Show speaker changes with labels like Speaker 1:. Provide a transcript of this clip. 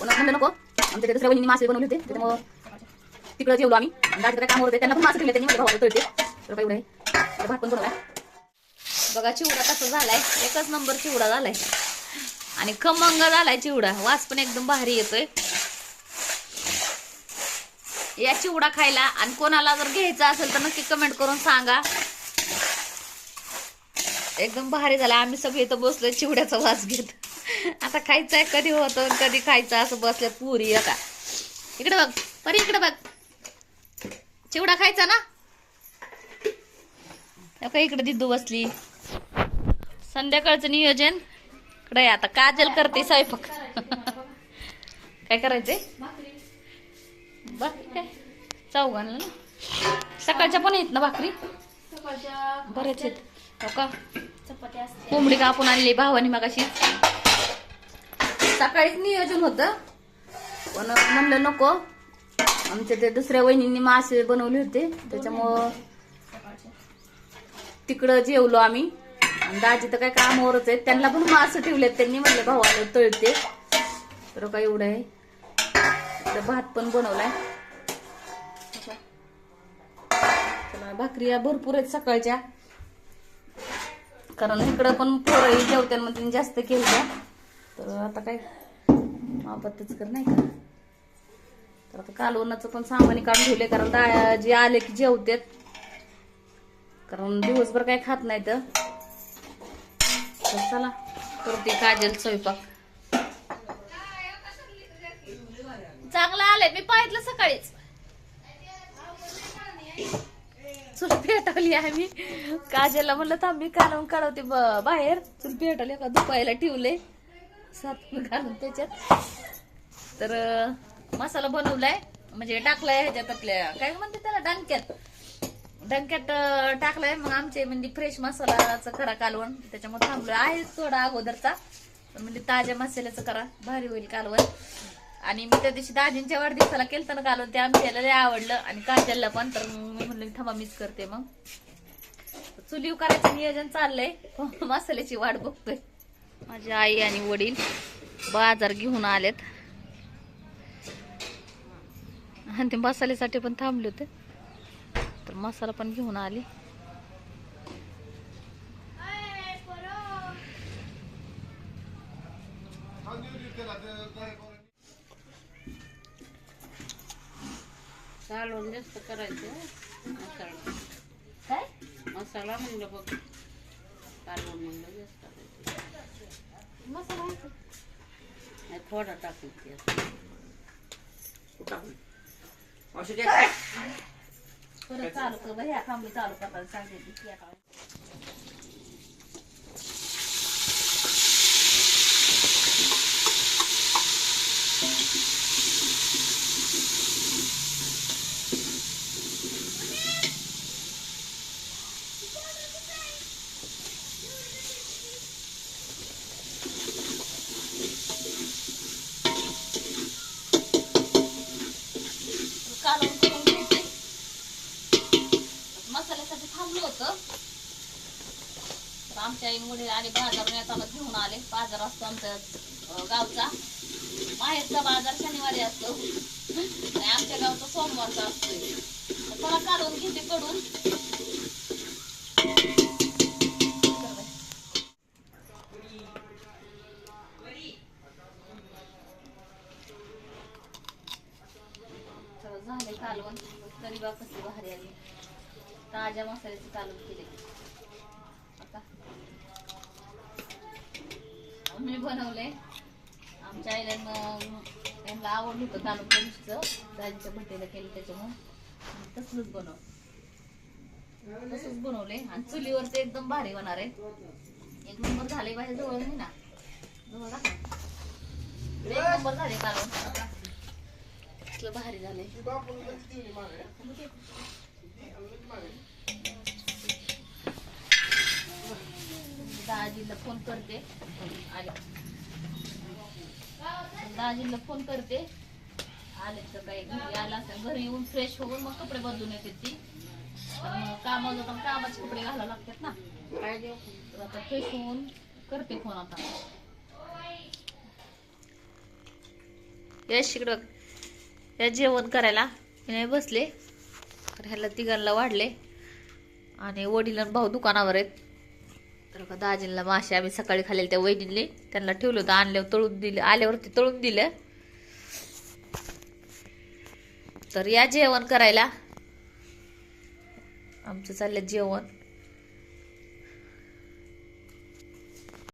Speaker 1: कोणाला म्हणलं नको. आमच्या ते दुसऱ्या वहिनी मासे बनवले होते. त्याच्यामुळं तिकडं जेवलो आम्ही. आणि काय काम होते त्यांना पण मासे ठेवले त्यांनी माझ्या म्हणजे भावाला तळते. तर काय एवढं आहे. भात पण बनवलाय.
Speaker 2: बघा चिवडा कसा झालाय. एकच नंबर चिवडा झालाय. आणि खमंग झालाय चिवडा. वास पण एकदम भारी येतोय. या चिवडा खायला आणि कोणाला जर घ्यायचा असेल तर नक्की कमेंट करून सांगा. एकदम भारी झाला आम्ही सगळे इथं बसलोय. चिवड्याचा वास घेत. आता खायचंय कधी होतं कधी खायचं असं बसल्या पुरी आता. इकडे बघ परी इकडे बघ. चिवडा खायचा ना? का इकडे दिदू बसली. संध्याकाळचं नियोजन. इकडे आता काजल करते स्वयंपाक. काय करायचंय? भाकरी काय? चौघांना ना? सकाळच्या पण आहेत ना भाकरी? बरेच आहेत. हो का? कोंबडी कापून आणली भावानी मगाशी.
Speaker 1: सकाळीच नियोजन होतं. पण म्हणलं नको. आमच्या ते दुसऱ्या वहिनींनी मासे बनवले होते. त्याच्यामुळं तिकडं जेवलो आम्ही. आणि दाजी तर काय कामावरच आहेत. त्यांना पण मासे ठेवलेत त्यांनी. म्हणलं भावाला तळते. तर काय एवढं आहे. इकडं भात पण बनवलाय. चला भाकरी या भरपूर आहेत सकाळच्या. कारण इकडं पण पोरही जेवत्यांमध्ये जास्त केलं जास्त केल्या तर आता काय? मापतच कर नाही का? तर आता कालवणाचं पण सामान काढून ठेवले कारण दा जे आले की जेवतेत कारण दिवसभर काय खात नाही तर चला करते काजल स्वयंपाक.
Speaker 2: चांगलं आलंय मी पाहितलं सकाळीच. चुल पेटवली आम्ही. काजलला म्हणलं थांब मी कालवून काढवते ब- बाहेर. चुल पेटवली का दुपायला ठेवले सात घालून त्याच्यात. तर मसाला बनवलाय. म्हणजे टाकलाय ह्याच्यात आपल्या काय म्हणते त्याला? डंक्यात. डंक्यात टाकलाय. मग आमचे म्हणजे फ्रेश मसालाचं करा कालवण. त्याच्यामुळे थांबलोय. आहे थोडा अगोदरचा. म्हणजे ताज्या मसाल्याचं करा. भारी होईल कालवण. आणि मी त्या दिवशी दाजींच्या वाढदिवसाला केलं ना कालवण. ते आमच्याला लय आवडलं. आणि काजलला पण. तर मी म्हणलं थांबा मीच करते मग. चुलीव करायचं नियोजन चाललंय. मसाल्याची वाट बघतोय. माझी आई आणि वडील बाजार घेऊन आलेत. आणि ते मसाल्यासाठी पण थांबले होते. तर मसाला पण घेऊन आली.
Speaker 3: कालवण जास्त करायचं मसाला.
Speaker 2: काय?
Speaker 3: मसाला म्हणलं बघ. कालवण म्हणलं जास्त करायचं.
Speaker 2: मसाला
Speaker 3: थोडा टाकून
Speaker 2: परत चालू कर ह्या खांबी चालू करताना सांगितली होतं. तर आमच्या आई मुली आणि बाजार नेताना घेऊन आले. बाजार असतो आमच्या गावचा. बाहेरचा बाजार शनिवारी असतो. आमच्या गावचा सोमवारचा असतो तर त्याला काढून घेते कडून झाले कालवण. तरी बा कसली भारी आली. ताज्या मसाल्याचे कालवण केले आता. मी बनवले आमच्या आईला त्यांना आवडलं होतं कालवण कनिष्ठचं दाजीच्या भट्टीला केलं त्याच्यामुळे. तसलंच बनव. तसंच बनवले आणि चुलीवर ते एकदम भारी होणार आहे. एक नंबर झाले बाहेर जवळ नाही ना? जवळ. एक नंबर झाले कसलं भारी झाले फोन करते. आले. दाजीला फोन करते. आले तर काही घरी आला असं घरी येऊन फ्रेश होऊन मग कपडे बदलून येते ती. कामावर पण कामाचे कपडे घालावे लागतात ना. आता फ्रेश होऊन करते फोन आता. या शिकडं या जेवण करायला. मी नाही बसले. तर ह्याला तिघांना वाढले. आणि वडील भाऊ दुकानावर आहेत. तर का दाजींना मासे आम्ही सकाळी खाल्लेले त्या वहिनींनी त्यांना ठेवलं होतं आणल्यावर तळून दिले आल्यावरती तळून दिलं. तर या जेवण करायला. आमचं चाललं जेवण.